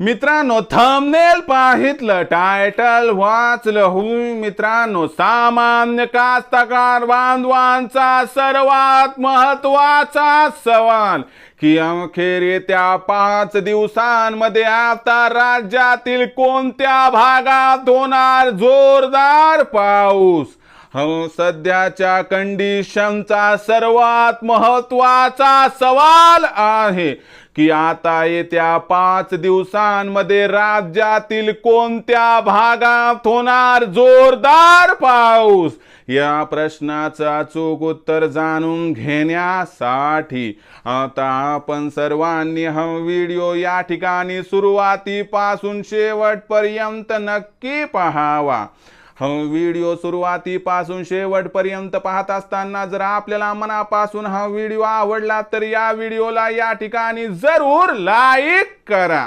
मित्रांनो thumbnail पाहितलं title वाचलं हुई मित्रांनो सामान्य कास्तकार बांधवांचा सर्वात महत्त्वाचा सवाल की अखेर येत्या पाच दिवसांमध्ये आता राज्यातील कोणत्या भागात होणार जोरदार पाऊस? सध्याच्या कंडिशनचा सर्वात महत्त्वाचा सवाल आहे की आता येत्या पाच दिवसांमध्ये राज्यातील कोणत्या भागात होणार जोरदार पाऊस? या प्रश्नाचा चूक उत्तर जाणून घेण्यासाठी आता आपण सर्वांनी हा व्हिडिओ या ठिकाणी सुरुवातीपासून शेवटपर्यंत नक्की पहावा. व्हिडिओ सुरुवातीपासून शेवटपर्यंत पाहत असताना जर आपल्याला मनापासून हा व्हिडिओ आवडला तर या व्हिडिओला या ठिकाणी जरूर लाईक करा.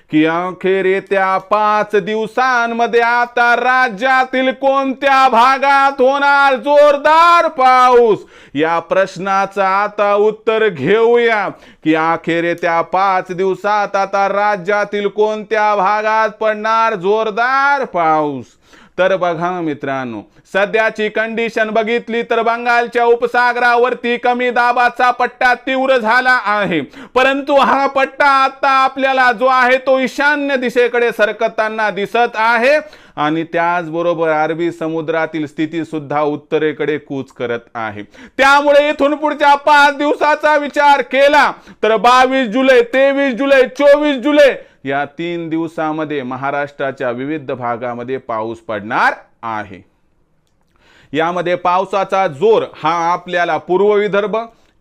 की अखेर येत्या पाच दिवसांमध्ये आता राज्यातील कोणत्या भागात होणार जोरदार पाऊस? या प्रश्नाचं आता उत्तर घेऊया. की अखेर येत्या पाच दिवसात आता राज्यातील कोणत्या भागात पडणार जोरदार पाऊस? तर बघा मित्रांनो सध्याची कंडिशन बघितली तर बंगालच्या उपसागरावरती कमी दाबाचा पट्टा तीव्र झाला आहे. परंतु हा पट्टा आता आपल्याला जो आहे तो ईशान्य दिशेकडे सरकताना दिसत आहे आणि त्याचबरोबर अरबी समुद्रातील स्थिती सुद्धा उत्तरेकडे कूच करत आहे. त्यामुळे इथून पुढच्या पाच दिवसाचा विचार केला तर बावीस जुलै तेवीस जुलै चोवीस जुलै या तीन दिवसामध्ये महाराष्ट्राच्या विविध भागामध्ये पाऊस पडणार आहे. यामध्ये पावसाचा जोर हा आपल्याला पूर्व विदर्भ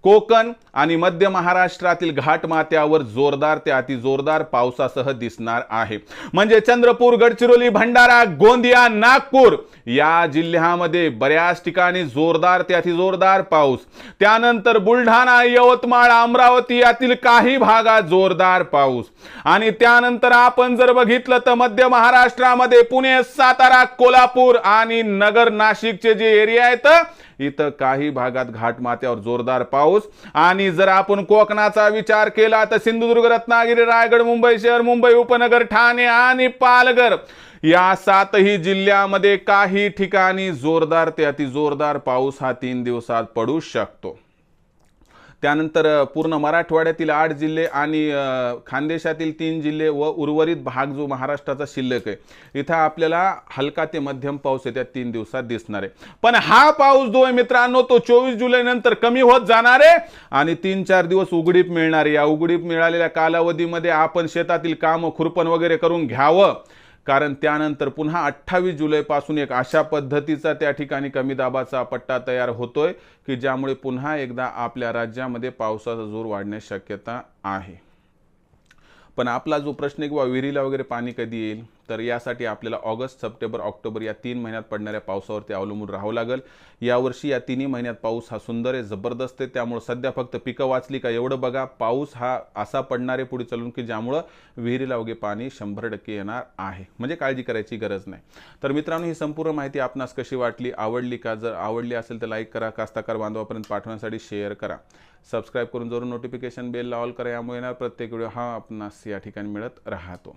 कोकण आणि मध्य महाराष्ट्रातील घाटमात्यावर जोरदार ते अति जोरदार पावसासह दिसणार आहे. म्हणजे चंद्रपूर गडचिरोली भंडारा गोंदिया नागपूर या जिल्ह्यामध्ये बऱ्याच ठिकाणी जोरदार ते अति जोरदार पाऊस. त्यानंतर बुलढाणा यवतमाळ अमरावती यातील काही भागात जोरदार पाऊस. आणि त्यानंतर आपण जर बघितलं तर मध्य महाराष्ट्रामध्ये पुणे सातारा कोल्हापूर आणि नगर नाशिकचे जे एरिया आहेत इथं काही भागात घाटमात्यावर जोरदार पाऊस आणि जर आपण कोकणाचा विचार केला तर सिंधुदुर्ग रत्नागिरी रायगड मुंबई शहर मुंबई उपनगर ठाणे आणि पालघर या सातही जिल्ह्यामध्ये काही ठिकाणी जोरदार ते अति जोरदार पाऊस हा तीन दिवसात पडू शकतो. त्यानंतर पूर्ण मराठवाड्यातील आठ जिल्हे आणि खानदेशातील तीन जिल्हे व उर्वरित भाग जो महाराष्ट्राचा शिल्लक आहे इथं आपल्याला हलका ते मध्यम पाऊस येत्या तीन दिवसात दिसणार आहे. पण हा पाऊस जो आहे मित्रांनो तो चोवीस जुलै नंतर कमी होत जाणार आहे आणि तीन चार दिवस उघडीप मिळणार आहे. या उघडीप मिळालेल्या कालावधीमध्ये आपण शेतातील कामं खुरपण वगैरे करून घ्यावं. कारण त्यानंतर पुन्हा अठ्ठावीस जुलैपासून एक अशा पद्धतीचा त्या ठिकाणी कमी दाबाचा पट्टा तयार होतोय की ज्यामुळे पुन्हा एकदा आपल्या राज्यामध्ये पावसाचा जोर वाढण्याची शक्यता आहे. पण आपला जो प्रश्न आहे किंवा विहिरीला वगैरे पाणी कधी येईल? तर यासाठी आपल्याला ऑगस्ट सप्टेंबर ऑक्टोबर या तीन महिन्यात पडणाऱ्या पावसावरती अवलंबून राहावं लागेल. यावर्षी या तिन्ही महिन्यात पाऊस हा सुंदर आहे जबरदस्त आहे. त्यामुळे सध्या फक्त पिकं वाचली का एवढं बघा पाऊस हा असा पडणार आहे पुढे चालून की ज्यामुळं विहिरीला वगैरे पाणी शंभर टक्के येणार आहे. म्हणजे काळजी करायची गरज नाही. तर मित्रांनो ही संपूर्ण माहिती आपणास कशी वाटली आवडली का? जर आवडली असेल तर लाईक करा कास्ताकार बांधवापर्यंत पाठवण्यासाठी शेअर करा. सबस्क्राईब करून जरूर नोटिफिकेशन बेल ऑल करा यामुळे येणार प्रत्येक व्हिडिओ हा आपणास या ठिकाणी मिळत राहतो.